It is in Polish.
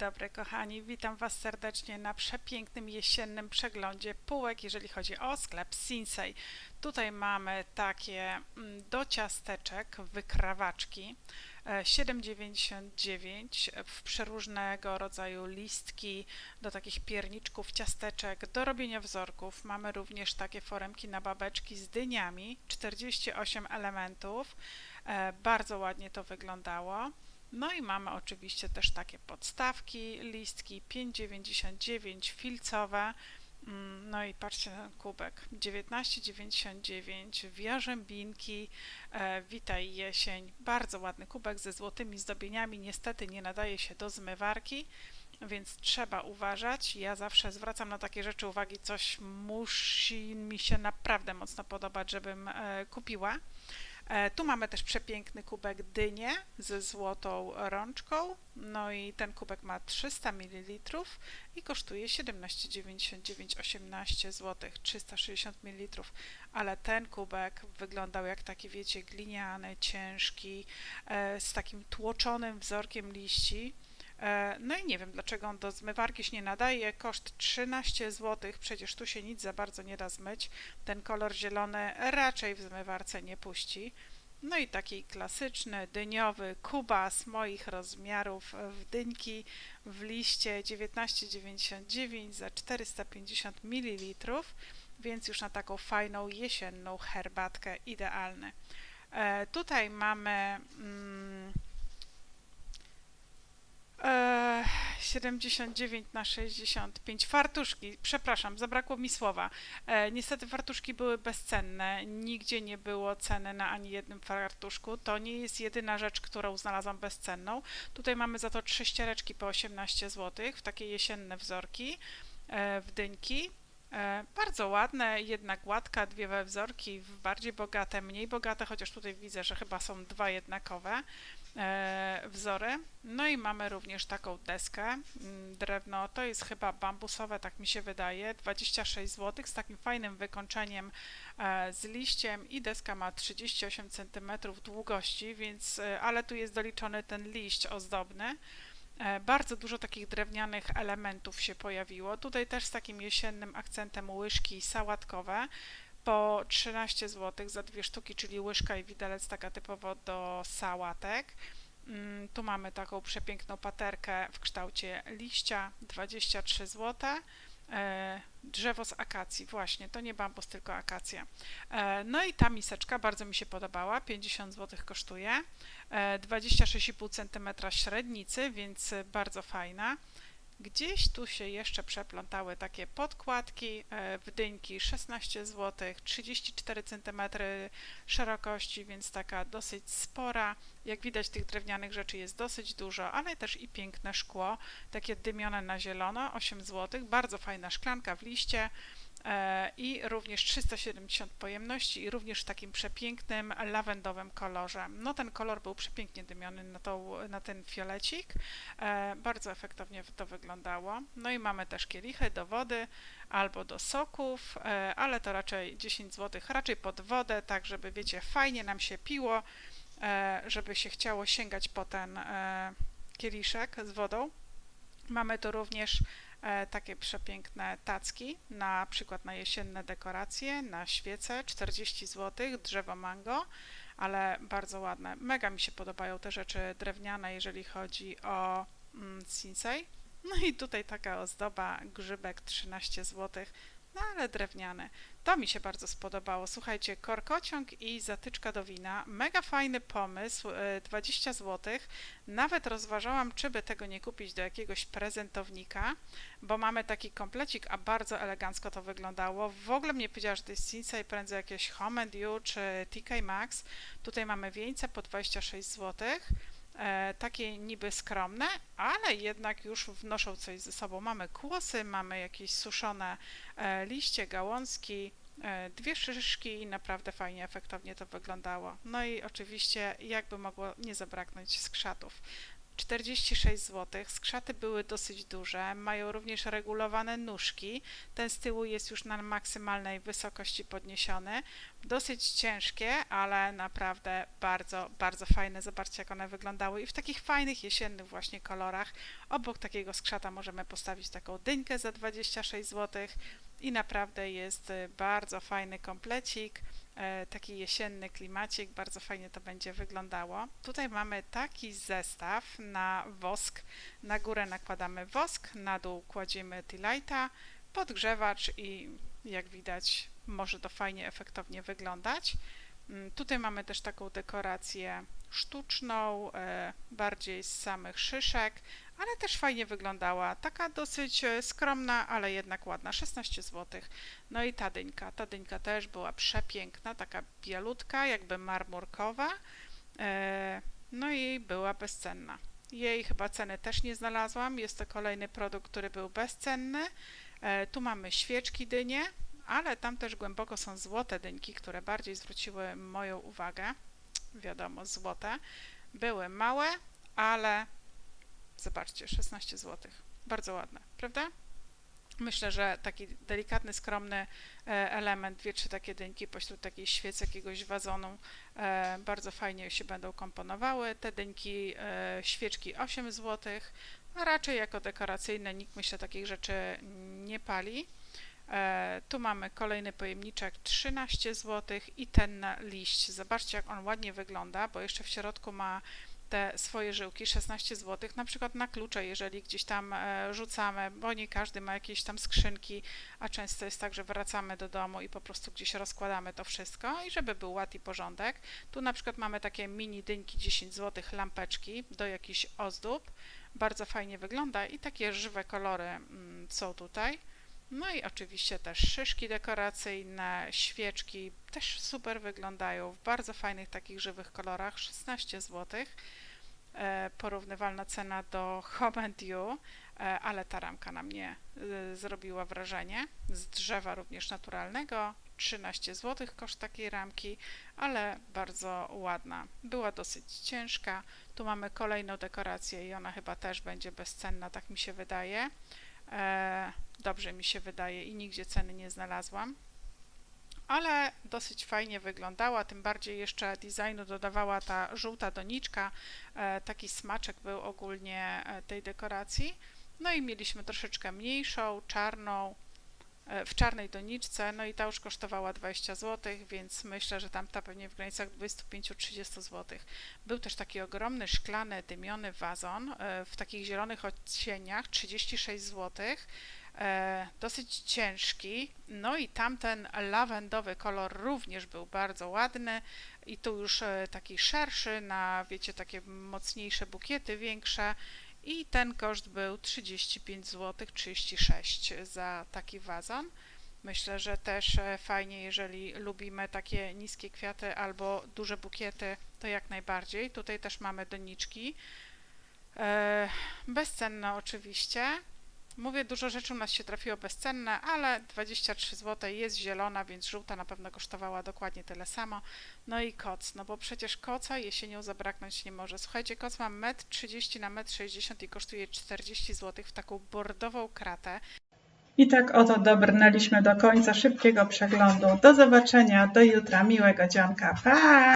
Dobry kochani, witam Was serdecznie na przepięknym jesiennym przeglądzie półek, jeżeli chodzi o sklep Sinsei. Tutaj mamy takie mm, do ciasteczek wykrawaczki e, 7,99 w przeróżnego rodzaju listki do takich pierniczków, ciasteczek, do robienia wzorków. Mamy również takie foremki na babeczki z dyniami, 48 elementów. E, Bardzo ładnie to wyglądało. No i mamy oczywiście też takie podstawki, listki 5,99 filcowe. Mm, No i patrzcie na ten kubek 19,99 Wiarzębinki, e, Witaj jesień. Bardzo ładny kubek ze złotymi zdobieniami. Niestety nie nadaje się do zmywarki, więc trzeba uważać. Ja zawsze zwracam na takie rzeczy uwagi, coś musi mi się naprawdę mocno podobać, żebym e, kupiła. E, Tu mamy też przepiękny kubek dynie ze złotą rączką. No i ten kubek ma 300 ml i kosztuje 17,99 18 zł, 360 ml. Ale ten kubek wyglądał jak taki, wiecie, gliniany, ciężki, e, z takim tłoczonym wzorkiem liści. E, No i nie wiem, dlaczego on do zmywarki się nie nadaje. Koszt 13 zł, przecież tu się nic za bardzo nie da zmyć. Ten kolor zielony raczej w zmywarce nie puści. No i taki klasyczny, dyniowy kubas moich rozmiarów w dynki w liście 19,99 za 450 ml, więc już na taką fajną jesienną herbatkę idealny. E, tutaj mamy mm, e, 79 na 65 fartuszki, przepraszam, zabrakło mi słowa. E, niestety fartuszki były bezcenne, nigdzie nie było ceny na ani jednym fartuszku. To nie jest jedyna rzecz, którą znalazłam bezcenną. Tutaj mamy za to trzy ściereczki po 18 zł w takie jesienne wzorki e, w dynki. E, Bardzo ładne, jedna gładka, dwie we wzorki, bardziej bogate, mniej bogate, chociaż tutaj widzę, że chyba są dwa jednakowe wzory. No i mamy również taką deskę, mm, drewno, to jest chyba bambusowe, tak mi się wydaje, 26 zł z takim fajnym wykończeniem e, z liściem i deska ma 38 cm długości, więc, e, ale tu jest doliczony ten liść ozdobny. E, Bardzo dużo takich drewnianych elementów się pojawiło. Tutaj też z takim jesiennym akcentem łyżki sałatkowe po 13 zł za dwie sztuki, czyli łyżka i widelec taka typowo do sałatek. Mm, Tu mamy taką przepiękną paterkę w kształcie liścia, 23 zł. E, Drzewo z akacji, właśnie, to nie bambus, tylko akacja. E, No i ta miseczka bardzo mi się podobała, 50 zł kosztuje, e, 26,5 cm średnicy, więc bardzo fajna. Gdzieś tu się jeszcze przeplątały takie podkładki, w dyńki 16 zł, 34 cm szerokości, więc taka dosyć spora. Jak widać tych drewnianych rzeczy jest dosyć dużo, ale też i piękne szkło, takie dymione na zielono, 8 zł, bardzo fajna szklanka w liście i również 370 pojemności i również w takim przepięknym lawendowym kolorze. No ten kolor był przepięknie dymiony na, tą, na ten fiolecik, e, bardzo efektownie to wyglądało. No i mamy też kielichy do wody albo do soków, e, ale to raczej 10 zł, raczej pod wodę, tak żeby wiecie, fajnie nam się piło, e, żeby się chciało sięgać po ten e, kieliszek z wodą. Mamy tu również e, takie przepiękne tacki, na przykład na jesienne dekoracje, na świece, 40 zł, drzewo mango, ale bardzo ładne. Mega mi się podobają te rzeczy drewniane, jeżeli chodzi o mm, Sinsei. No i tutaj taka ozdoba, grzybek 13 zł, no ale drewniany. To mi się bardzo spodobało. Słuchajcie, korkociąg i zatyczka do wina. Mega fajny pomysł, e, 20 zł. Nawet rozważałam, czy by tego nie kupić do jakiegoś prezentownika, bo mamy taki komplecik, a bardzo elegancko to wyglądało. W ogóle mnie powiedziała, że to jest Sinsei, prędzej jakieś Home and You czy TK Maxx. Tutaj mamy wieńce po 26 zł. E, takie niby skromne, ale jednak już wnoszą coś ze sobą. Mamy kłosy, mamy jakieś suszone e, liście, gałązki, e, dwie szyszki i naprawdę fajnie, efektownie to wyglądało. No i oczywiście jakby mogło nie zabraknąć skrzatów. 46 zł. Skrzaty były dosyć duże, mają również regulowane nóżki. Ten z tyłu jest już na maksymalnej wysokości podniesiony. Dosyć ciężkie, ale naprawdę bardzo, bardzo fajne. Zobaczcie, jak one wyglądały i w takich fajnych jesiennych właśnie kolorach. Obok takiego skrzata możemy postawić taką dyńkę za 26 zł i naprawdę jest y, bardzo fajny komplecik e, taki jesienny klimacik, bardzo fajnie to będzie wyglądało. Tutaj mamy taki zestaw na wosk. Na górę nakładamy wosk, na dół kładziemy T-Lighta, podgrzewacz i jak widać może to fajnie, efektownie wyglądać. Mm, Tutaj mamy też taką dekorację sztuczną, e, bardziej z samych szyszek, ale też fajnie wyglądała. Taka dosyć e, skromna, ale jednak ładna, 16 zł. No i ta dyńka, ta dyńka też była przepiękna, taka bielutka, jakby marmurkowa, e, no i była bezcenna. Jej chyba ceny też nie znalazłam, jest to kolejny produkt, który był bezcenny. E, Tu mamy świeczki dynie, ale tam też głęboko są złote dyńki, które bardziej zwróciły moją uwagę. Wiadomo, złote. Były małe, ale zobaczcie, 16 zł. Bardzo ładne, prawda? Myślę, że taki delikatny, skromny e, element, dwie, trzy takie dynki pośród takiej świec, jakiegoś wazonu, e, bardzo fajnie się będą komponowały. Te dynki, świeczki 8 zł, a raczej jako dekoracyjne nikt myślę takich rzeczy nie pali. E, tu mamy kolejny pojemniczek 13 zł i ten liść. Zobaczcie, jak on ładnie wygląda, bo jeszcze w środku ma te swoje żyłki 16 zł, na przykład na klucze, jeżeli gdzieś tam e, rzucamy, bo nie każdy ma jakieś tam skrzynki, a często jest tak, że wracamy do domu i po prostu gdzieś rozkładamy to wszystko i żeby był ład i porządek. Tu na przykład mamy takie mini dynki 10 zł, lampeczki do jakichś ozdób. Bardzo fajnie wygląda i takie żywe kolory mm, są tutaj. No i oczywiście też szyszki dekoracyjne, świeczki też super wyglądają w bardzo fajnych takich żywych kolorach, 16 zł. E, porównywalna cena do Home You, e, ale ta ramka na mnie e, zrobiła wrażenie. Z drzewa również naturalnego, 13 zł koszt takiej ramki, ale bardzo ładna. Była dosyć ciężka. Tu mamy kolejną dekorację i ona chyba też będzie bezcenna, tak mi się wydaje. E, dobrze mi się wydaje i nigdzie ceny nie znalazłam. Ale dosyć fajnie wyglądała, tym bardziej jeszcze designu dodawała ta żółta doniczka, e, taki smaczek był ogólnie e, tej dekoracji. No i mieliśmy troszeczkę mniejszą, czarną, w czarnej doniczce, no i ta już kosztowała 20 zł, więc myślę, że tamta pewnie w granicach 25-30 zł. Był też taki ogromny, szklany, dymiony wazon e, w takich zielonych odcieniach, 36 zł, e, dosyć ciężki, no i tamten lawendowy kolor również był bardzo ładny. I tu już e, taki szerszy, na wiecie, takie mocniejsze bukiety, większe i ten koszt był 35 zł, 36 za taki wazon. Myślę, że też e, fajnie, jeżeli lubimy takie niskie kwiaty albo duże bukiety, to jak najbardziej. Tutaj też mamy doniczki. E, bezcenne oczywiście. Mówię, dużo rzeczy u nas się trafiło bezcenne, ale 23 zł jest zielona, więc żółta na pewno kosztowała dokładnie tyle samo. No i koc, no bo przecież koca jesienią zabraknąć nie może. Słuchajcie, koc ma 1,30 m na 1,60 m i kosztuje 40 zł w taką bordową kratę. I tak oto dobrnęliśmy do końca szybkiego przeglądu. Do zobaczenia, do jutra, miłego dzionka. Pa!